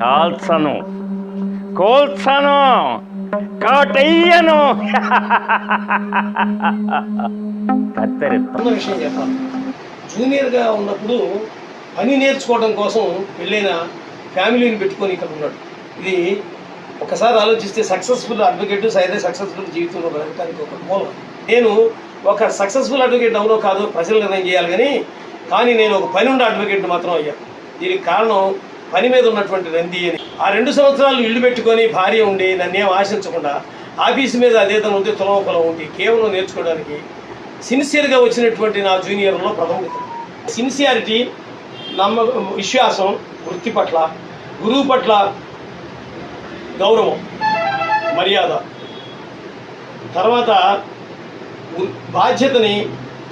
కాల్చను. కోల్చను. కాటయ్యను. కత్తెరెత్త విషయం చెప్పాలి. జూనియర్గా ఉన్నప్పుడు పని నేర్చుకోవడం కోసం వెళ్ళిన ఫ్యామిలీని పెట్టుకొని ఇక్కడ ఉన్నాడు. ఇది ఒకసారి ఆలోచిస్తే సక్సెస్ఫుల్ అడ్వకేట్ సైదే సక్సెస్ఫుల్ జీవితంలో బ్రతకడానికి ఒక మూలం. నేను ఒక సక్సెస్ఫుల్ అడ్వకేట్ అవునో కాదో ప్రజలు నిర్ణయం చేయాలి కానీ కానీ నేను ఒక పని ఉండే అడ్వకేట్ మాత్రం అయ్యాను దీనికి కారణం పని మీద ఉన్నటువంటి నంది అని ఆ రెండు సంవత్సరాలు ఇల్లు పెట్టుకొని భార్య ఉండి నన్నేం ఆశించకుండా ఆఫీస్ మీద అదేదైనా ఉంటే తులం ఉంది కేవలం నేర్చుకోవడానికి సిన్సియర్గా వచ్చినటువంటి నా జూనియర్లో ప్రథమిత సిన్సియారిటీ నమ్మ విశ్వాసం వృత్తి పట్ల గురువు పట్ల గౌరవం మర్యాద. తర్వాత బాధ్యతని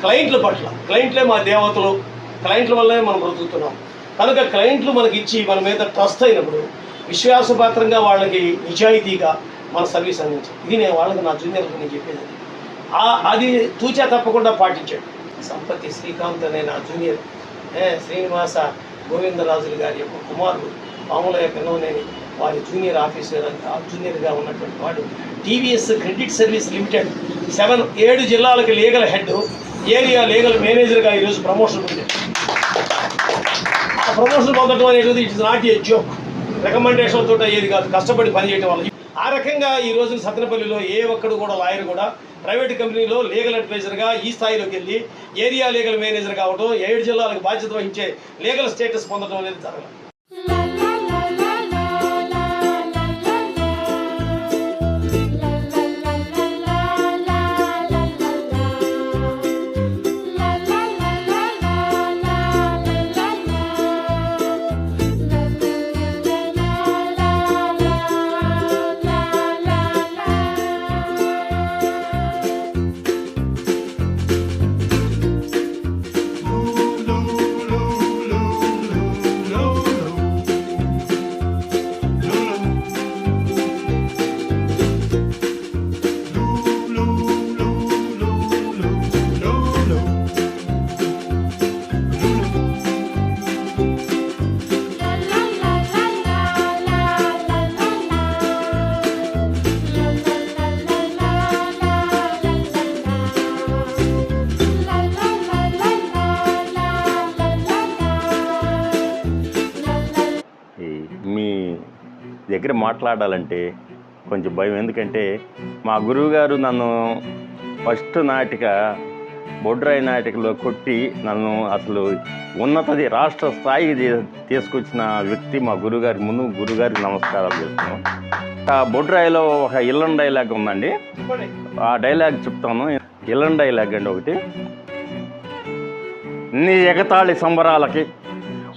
క్లయింట్ల పట్ల. క్లయింట్లే మా దేవతలు. క్లయింట్ల వల్లే మనం బ్రతుకుతున్నాం. కనుక క్లయింట్లు మనకి ఇచ్చి మన మీద ట్రస్ట్ అయినప్పుడు విశ్వాసపాత్రంగా వాళ్ళకి నిజాయితీగా మన సర్వీస్ అందించాలి ఇది నేను వాళ్ళకి నా జూనియర్లకు నేను చెప్పేది. అది తూచా తప్పకుండా పాటించాడు. సంపత్తి శ్రీకాంత్ అనే నా జూనియర్ శ్రీనివాస గోవిందరాజులు గారి యొక్క కుమారుడు మామూలుగా పిల్లవనేని వారి జూనియర్ ఆఫీసర్ జూనియర్గా ఉన్నటువంటి వాడు. TVS credit service limited seven ఏడు జిల్లాలకు లీగల్ హెడ్ ఏరియా లీగల్ మేనేజర్గా ఈరోజు ప్రమోషన్ ఉంది. ప్రమోషన్ పొందడం అనేది it's not a joke recommendation తోటి అయ్యేది కాదు. కష్టపడి పనిచేయడం వల్ల. ఆ రకంగా ఈ రోజు సత్తెనపల్లిలో ఏ ఒక్కడు కూడా లాయర్ కూడా ప్రైవేట్ కంపెనీలో లీగల్ అడ్వైజర్గా ఈ స్థాయిలోకి వెళ్ళి ఏరియా లీగల్ మేనేజర్ కావడం ఏడు జిల్లాలకు బాధ్యత వహించే లీగల్ స్టేటస్ పొందడం అనేది జరగదు దగ్గర మాట్లాడాలంటే కొంచెం భయం. ఎందుకంటే మా గురువుగారు నన్ను ఫస్ట్ నాటిక బొడ్రాయి నాటికలో కొట్టి నన్ను అసలు ఉన్నతది రాష్ట్ర స్థాయికి తీసుకొచ్చిన వ్యక్తి మా గురుగారి ముందు గురుగారికి నమస్కారాలు చేస్తున్నాం ఆ బొడ్రాయిలో ఒక ఇల్లం డైలాగ్ ఉందండి. ఆ డైలాగ్ చెప్తాను. ఇల్లం డైలాగ్ అండి ఒకటి. నీ ఎగతాళి సంబరాలకి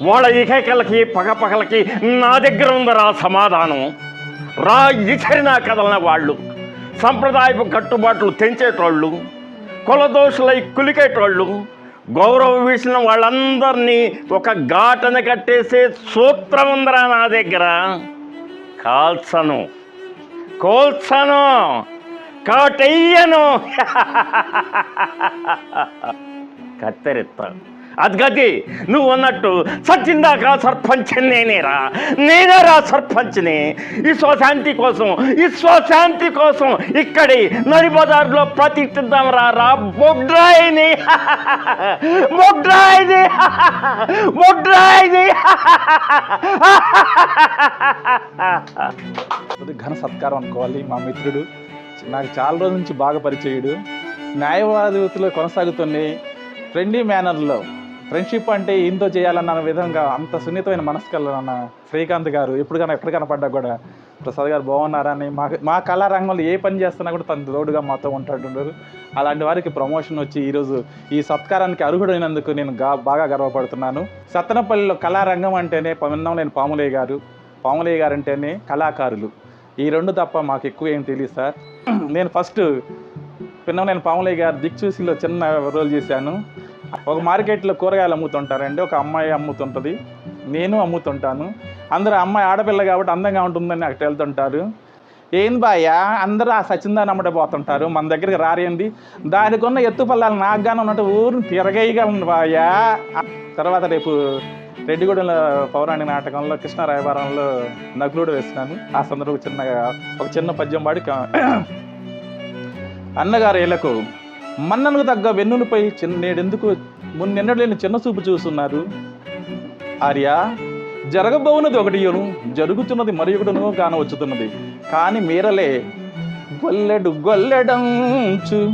వాళ్ళ ఇకైకలకి పగపగలకి నా దగ్గర ఉందరా సమాధానం. రా ఇచరినా కదలన వాళ్ళు. సంప్రదాయపు కట్టుబాట్లు తెంచేటోళ్ళు కులదోషులై కులికేటోళ్ళు గౌరవ వీసిన వాళ్ళందరినీ ఒక ఘాటన కట్టేసే సూత్రం ఉందరా నా దగ్గర. కాల్చను. కోల్చను. కాటయ్యను. కత్తెరెత్త. అది గది నువ్వు అన్నట్టు సచ్చిందాక సర్పంచ్ నేనేరా. నేనేరా సర్పంచ్ని. విశ్వశాంతి కోసం విశ్వశాంతి కోసం ఇక్కడి నడి బజార్లో ప్రతిష్ఠిద్దాం రా. బొడ్రాయిని బొడ్రాయిని బొడ్రాయిని ఘన సత్కారం అనుకోవాలి మా మిత్రుడు. నాకు చాలా రోజుల నుంచి బాగా పరిచయుడు. న్యాయవాదిలో కొనసాగుతున్న ఫ్రెండ్లీ మేనర్లో ఫ్రెండ్షిప్ అంటే ఏందో చేయాలన్న విధంగా అంత సున్నితమైన మనసు కలన్న శ్రీకాంత్ గారు ఎప్పుడుకైనా ఎక్కడ కనపడ్డా కూడా ప్రసాద్ గారు బాగున్నారని మా మా కళారంగంలో ఏ పని చేస్తున్నా కూడా తన తోడుగా మాతో ఉంటాడు అలాంటి వారికి ప్రమోషన్ వచ్చి ఈరోజు ఈ సత్కారానికి అర్హుడైనందుకు నేను గా బాగా గర్వపడుతున్నాను. సత్తనపల్లిలో కళారంగం అంటేనే పమిన్నాం నేను పాములయ్య గారు పాములయ్య గారు అంటేనే కళాకారులు. ఈ రెండు తప్ప మాకు ఎక్కువ ఏం తెలియదు సార్. నేను ఫస్ట్ పిన్నం నేను పాములయ్య గారు దిక్చూసిలో చిన్న రోల్ చేశాను. ఒక మార్కెట్లో కూరగాయలు అమ్ముతుంటారండి. ఒక అమ్మాయి అమ్ముతుంటుంది. నేను అమ్ముతుంటాను. అందరూ అమ్మాయి ఆడపిల్ల కాబట్టి అందంగా ఉంటుందని అక్కడ వెళ్తుంటారు. ఏంది బాయ్యా? అందరూ ఆ సచిందాన్ని అమ్మటే పోతుంటారు. మన దగ్గరికి రారేంది? దానికి ఉన్న ఎత్తు పల్లాలు నాకు ఉన్నట్టు ఊరిని తిరగేయగలను ఉంది బాయ్యా. తర్వాత రేపు రెడ్డిగూడెంలో పౌరాణిక నాటకంలో కృష్ణ రాయబారంలో వేసినాను ఆ సందర్భంగా చిన్నగా ఒక చిన్న పద్యం పాడి అన్నగారు ఇళ్ళకు మన్ననకు తగ్గ వెన్నులపై చిన్న నేడెందుకు మున్నెన్నడు లేని చిన్న చూపు చూస్తున్నారు? ఆర్య జరగబోవున్నది ఒకటియును జరుగుతున్నది మరి ఒకటిను కానవచ్చుతున్నది. కానీ మీరలే గొల్లెడు గొల్లెడంచు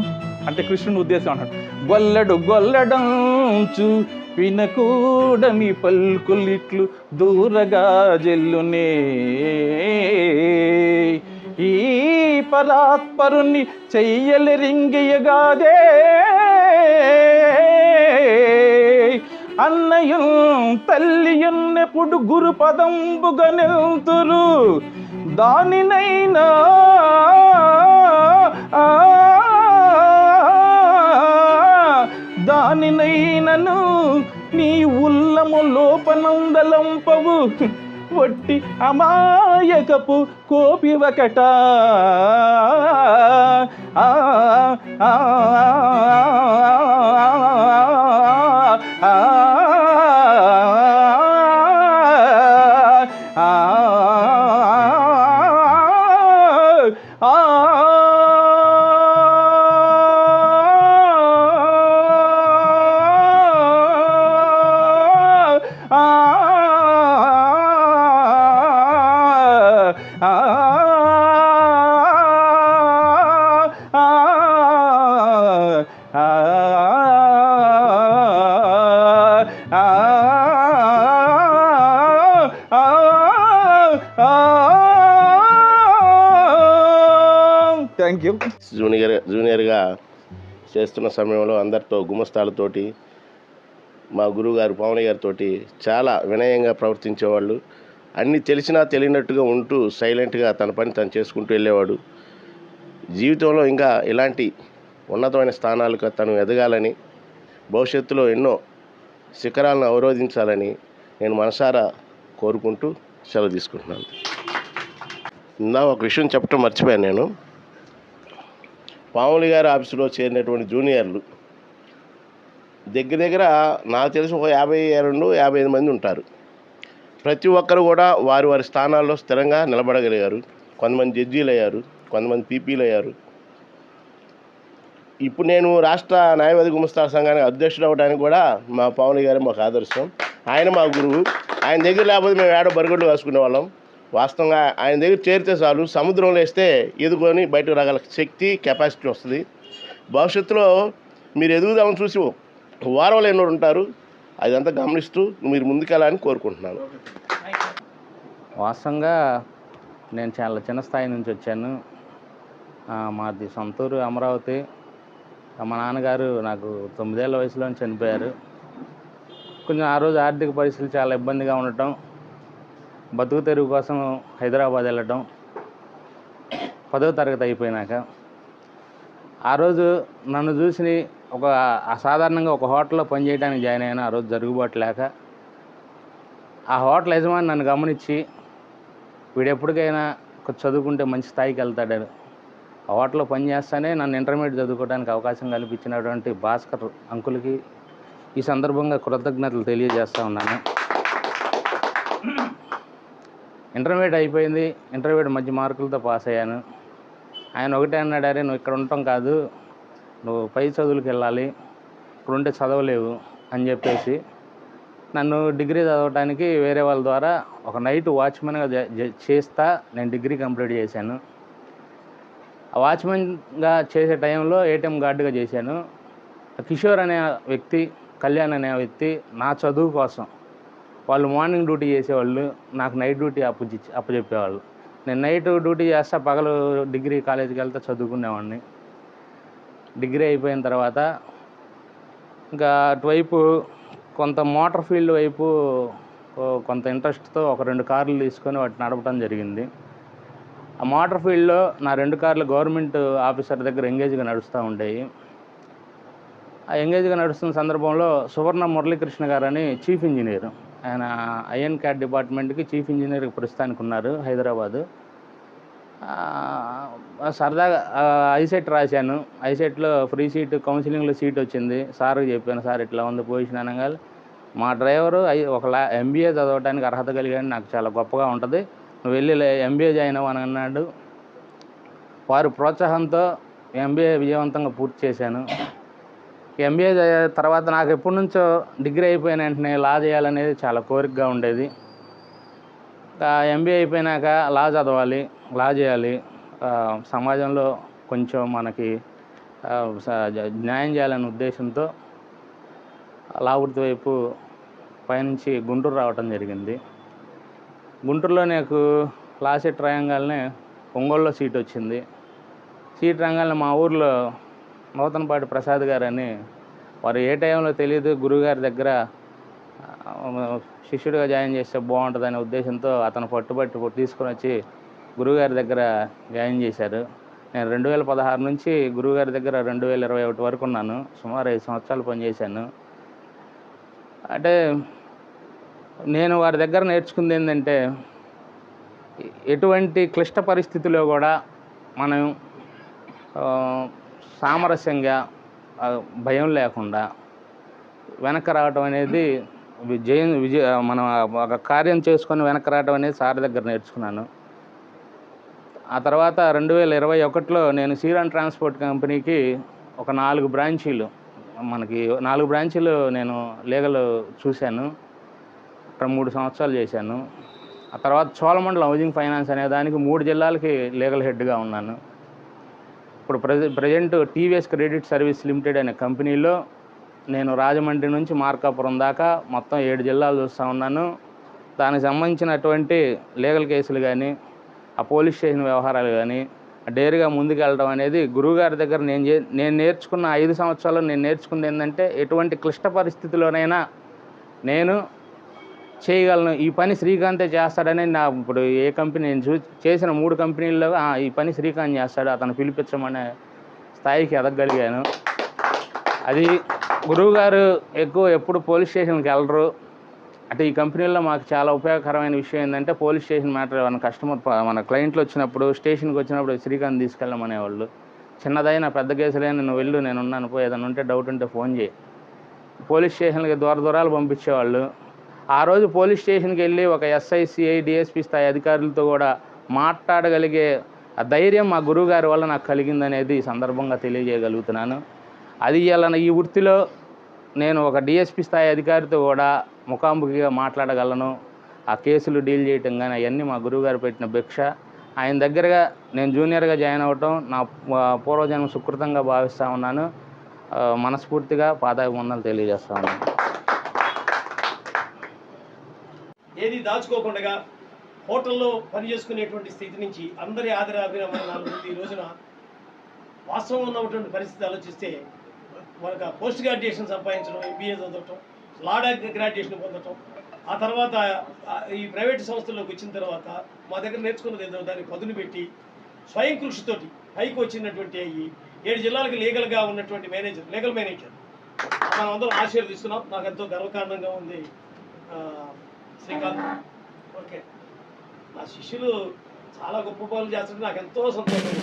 అంటే కృష్ణుని ఉద్దేశం అన్నాడు గొల్లెడు గొల్లెడంచు వినకూడని పల్కులిట్లు దూరగా జల్లునే. ఈ పరాత్పరుని చెయ్యలి రింగియగాదే. అన్నయం తల్లియున్నెప్పుడు గురు పదంబుగా నిల్తురు దానినైనా ఆ, దానినైనను నీ ఉల్లము లోపనందలంపవు. వట్టి అమాయకపు కోపి ఒకట. ఆ, థ్యాంక్ యూ జూనియర్ జూనియర్గా చేస్తున్న సమయంలో అందరితో గుమస్తాలతోటి మా గురువుగారు పవన్ గారితో చాలా వినయంగా ప్రవర్తించేవాళ్ళు. అన్నీ తెలిసినా తెలియనట్టుగా ఉంటూ సైలెంట్గా తన పని తను చేసుకుంటూ వెళ్ళేవాడు. జీవితంలో ఇంకా ఇలాంటి ఉన్నతమైన స్థానాలకు తను ఎదగాలని భవిష్యత్తులో ఎన్నో శిఖరాలను అవరోధించాలని నేను మనసారా కోరుకుంటూ సెలవు తీసుకుంటున్నాను. ఇందా ఒక విషయం చెప్పటం మర్చిపోయాను నేను. పాములు గారి ఆఫీసులో చేరినటువంటి జూనియర్లు దగ్గర దగ్గర నాకు తెలిసి ఒక యాభై రెండు యాభై ఐదు మంది ఉంటారు. ప్రతి ఒక్కరు కూడా వారి వారి స్థానాల్లో స్థిరంగా నిలబడగలిగారు. కొంతమంది జడ్జీలు అయ్యారు కొంతమంది పీపీలు అయ్యారు. ఇప్పుడు నేను రాష్ట్ర న్యాయవాది గుమస్తాల సంఘానికి అధ్యక్షుడు అవ్వడానికి కూడా మా పవన్ గారు మాకు ఆదర్శం. ఆయన మా గురువు. ఆయన దగ్గర లేకపోతే మేము ఏడో బరిగొడ్లు వేసుకునే వాళ్ళం. వాస్తవంగా ఆయన దగ్గర చేరితే చాలు సముద్రంలో వేస్తే ఎదుకొని బయటకు రాగల శక్తి కెపాసిటీ వస్తుంది. భవిష్యత్తులో మీరు ఎదుగుదామని చూసి వారంలో ఎన్నో ఉంటారు. అదంతా గమనిస్తూ మీరు ముందుకెళ్ళాలని కోరుకుంటున్నాను. వాస్తవంగా నేను చాలా చిన్న స్థాయి నుంచి వచ్చాను. మాది సొంతూరు అమరావతి. మా నాన్నగారు నాకు తొమ్మిదేళ్ళ వయసులో చనిపోయారు. కొంచెం ఆ రోజు ఆర్థిక పరిస్థితులు చాలా ఇబ్బందిగా ఉండటం. బతుకు తెరువు కోసం హైదరాబాద్ వెళ్ళటం పదవ తరగతి అయిపోయినాక ఆ రోజు నన్ను చూసి ఒక అసాధారణంగా ఒక హోటల్లో పనిచేయడానికి జాయిన్ అయినా ఆ రోజు జరుగుబాటు లేక ఆ హోటల్ యజమాని నన్ను గమనించి వీడు ఎప్పటికైనా కొంచెం చదువుకుంటే మంచి స్థాయికి వెళ్తాడు. ఆ హోటల్లో పనిచేస్తానే నన్ను ఇంటర్మీడియట్ చదువుకోవడానికి అవకాశం కల్పించినటువంటి భాస్కర్ అంకులకి ఈ సందర్భంగా కృతజ్ఞతలు తెలియజేస్తూ ఉన్నాను. ఇంటర్మీడియట్ అయిపోయింది. ఇంటర్మీడియట్ మంచి మార్కులతో పాస్ అయ్యాను. ఆయన ఒకటే అన్నాడు అరే నువ్వు ఇక్కడ ఉండటం కాదు. నువ్వు పై చదువులకు వెళ్ళాలి. ఇప్పుడు ఉంటే చదవలేవు అని చెప్పేసి నన్ను డిగ్రీ చదవడానికి వేరే వాళ్ళ ద్వారా ఒక నైట్ వాచ్మెన్గా చేస్తా నేను డిగ్రీ కంప్లీట్ చేశాను. ఆ వాచ్మెన్గా చేసే టైంలో ఏటీఎం గార్డుగా చేశాను. కిషోర్ అనే వ్యక్తి కళ్యాణ్ అనే వ్యక్తి నా చదువు కోసం వాళ్ళు మార్నింగ్ డ్యూటీ చేసేవాళ్ళు నాకు నైట్ డ్యూటీ అప్పు అప్పచెప్పేవాళ్ళు. నేను నైట్ డ్యూటీ చేస్తా పగలు డిగ్రీ కాలేజీకి వెళ్తా చదువుకునేవాడిని. డిగ్రీ అయిపోయిన తర్వాత ఇంకా అటువైపు కొంత మోటార్ ఫీల్డ్ వైపు కొంత ఇంట్రెస్ట్తో ఒక రెండు కార్లు తీసుకొని వాటిని నడపడం జరిగింది. ఆ మోటార్ ఫీల్డ్లో నా రెండు కార్లు గవర్నమెంట్ ఆఫీసర్ దగ్గర ఎంగేజ్గా నడుస్తూ ఉండేవి. ఆ ఎంగేజ్గా నడుస్తున్న సందర్భంలో సువర్ణ మురళీకృష్ణ గారు అని చీఫ్ ఇంజనీర్ ఆయన ఐఎన్ క్యాట్ డిపార్ట్మెంట్కి చీఫ్ ఇంజనీర్ ప్రస్తుతానికి ఉన్నారు హైదరాబాదు. సరదాగా ఐసెట్ రాశాను. ఐసెట్లో ఫ్రీ సీట్ కౌన్సిలింగ్లో సీట్ వచ్చింది. సార్కి చెప్పాను సార్ ఇట్లా ఉంది పొజిషన్ అనగా మా డ్రైవరు ఐ- ఒక ఎంబీఏ చదవడానికి అర్హత కలిగాడు నాకు చాలా గొప్పగా ఉంటుంది. నువ్వు వెళ్ళి ఎంబీఏ జాయిన్ అవ్వని అన్నాడు వారి ప్రోత్సాహంతో ఎంబీఏ విజయవంతంగా పూర్తి చేశాను. ఎంబీఏ తర్వాత నాకు ఎప్పటి నుంచో డిగ్రీ అయిపోయిన వెంటనే లా చేయాలనేది చాలా కోరికగా ఉండేది. ఎంబీఏ అయిపోయినాక లా చదవాలి లా చేయాలి. సమాజంలో కొంచెం మనకి స- జ- న్యాయం చేయాలనే ఉద్దేశంతో లా వృత్తి వైపు పైనుంచి గుంటూరు రావటం జరిగింది. గుంటూరులో నాకు లా సెట్ రాయంగానే ఒంగోలులో సీట్ వచ్చింది. సీట్ రంగాల్లో మా ఊర్లో నూతనపాటి ప్రసాద్ గారని వారు ఏ టైంలో తెలియదు గురువుగారి దగ్గర శిష్యుడిగా జాయిన్ చేస్తే బాగుంటుందనే ఉద్దేశంతో అతను పట్టుబట్టి తీసుకొని వచ్చి గురువుగారి దగ్గర జాయిన్ చేశారు. నేను రెండు వేల పదహారు నుంచి గురువుగారి దగ్గర రెండు వేల ఇరవై ఒకటి వరకు ఉన్నాను. సుమారు ఐదు సంవత్సరాలు పనిచేశాను. అంటే నేను వారి దగ్గర నేర్చుకుంది ఏంటంటే ఎటువంటి క్లిష్ట పరిస్థితుల్లో కూడా మనం సామరస్యంగా భయం లేకుండా వెనక్కి రావటం అనేది విజయం విజయ మనం ఒక కార్యం చేసుకొని వెనక్కి రావడం అనేది సార్ దగ్గర నేర్చుకున్నాను. ఆ తర్వాత రెండు వేల ఇరవై ఒకటిలో నేను శ్రీరామ్ ట్రాన్స్పోర్ట్ కంపెనీకి ఒక నాలుగు బ్రాంచీలు మనకి నాలుగు బ్రాంచీలు నేను లీగల్ చూశాను. అక్కడ మూడు సంవత్సరాలు చేశాను. ఆ తర్వాత చోళమండలం హౌజింగ్ ఫైనాన్స్ అనే దానికి మూడు జిల్లాలకి లీగల్ హెడ్గా ఉన్నాను. ఇప్పుడు ప్రజె present TVS credit service limited అనే కంపెనీలో నేను రాజమండ్రి నుంచి మార్కాపురం దాకా మొత్తం ఏడు జిల్లాలు చూస్తూ ఉన్నాను. దానికి సంబంధించినటువంటి లీగల్ కేసులు కానీ ఆ పోలీస్ స్టేషన్ వ్యవహారాలు కానీ డేరుగా ముందుకెళ్ళడం అనేది గురువుగారి దగ్గర నేను చే నేను నేర్చుకున్న ఐదు సంవత్సరాలు నేను నేర్చుకుంది ఏంటంటే ఎటువంటి క్లిష్ట పరిస్థితిలోనైనా నేను చేయగలను. ఈ పని శ్రీకాంతే చేస్తాడని నా ఇప్పుడు ఏ కంపెనీ నేను చూ చేసిన మూడు కంపెనీల్లో ఈ పని శ్రీకాంత్ చేస్తాడు. అతను పిలిపించమనే స్థాయికి ఎదగగలిగాను అది గురువుగారు ఎక్కువ ఎప్పుడు పోలీస్ స్టేషన్కి వెళ్ళరు. అంటే ఈ కంపెనీలో మాకు చాలా ఉపయోగకరమైన విషయం ఏంటంటే పోలీస్ స్టేషన్ మ్యాటర్ మన కస్టమర్ మన క్లయింట్లు వచ్చినప్పుడు స్టేషన్కి వచ్చినప్పుడు శ్రీకాంత్ తీసుకెళ్ళమనేవాళ్ళు. చిన్నదైనా పెద్ద కేసులైనా నువ్వు వెళ్ళు నేను ఉన్నాను పోయి ఏదైనా ఉంటే డౌట్ ఉంటే ఫోన్ చేయి. పోలీస్ స్టేషన్కి దూర దూరాలు పంపించేవాళ్ళు. ఆ రోజు పోలీస్ స్టేషన్కి వెళ్ళి ఒక ఎస్ఐసిఐ డిఎస్పి స్థాయి అధికారులతో కూడా మాట్లాడగలిగే ఆ ధైర్యం మా గురువుగారి వల్ల నాకు కలిగిందనేది ఈ సందర్భంగా తెలియజేయగలుగుతున్నాను. అది ఇలా ఈ వృత్తిలో నేను ఒక డిఎస్పి స్థాయి అధికారితో కూడా ముఖాముఖిగా మాట్లాడగలను. ఆ కేసులు డీల్ చేయటం కానీ అవన్నీ మా గురువుగారు పెట్టిన భిక్ష. ఆయన దగ్గరగా నేను జూనియర్గా జాయిన్ అవ్వటం నా పూర్వజన్మ సుకృతంగా భావిస్తూ ఉన్నాను. మనస్ఫూర్తిగా పాదాభివందనలు తెలియజేస్తా ఉన్నాను. ఏది దాచుకోకుండా హోటల్లో పని చేసుకునేటువంటి స్థితి నుంచి అందరి ఆదరాభిరామాలు ఈ రోజున వాస్తవం ఉన్నటువంటి పరిస్థితి ఆలోచిస్తే మనకు పోస్ట్ గ్రాడ్యుయేషన్ సంపాదించడం ఎంబీఏ చదవటం లాడా గ్రాడ్యుయేషన్ పొందటం ఆ తర్వాత ఈ ప్రైవేట్ సంస్థల్లోకి వచ్చిన తర్వాత మా దగ్గర నేర్చుకున్నది ఏదో దాన్ని పదును పెట్టి స్వయం కృషితోటి పైకి వచ్చినటువంటి అయ్యి ఏడు జిల్లాలకు లీగల్గా ఉన్నటువంటి మేనేజర్ లీగల్ మేనేజర్. మనం అందరం ఆశీర్వదిస్తున్నాం. నాకు ఎంతో గర్వకారణంగా ఉంది. శ్రీకాంత్ ఓకే. నా శిష్యులు చాలా గొప్ప పనులు చేస్తుంటే నాకు ఎంతో సంతోషం.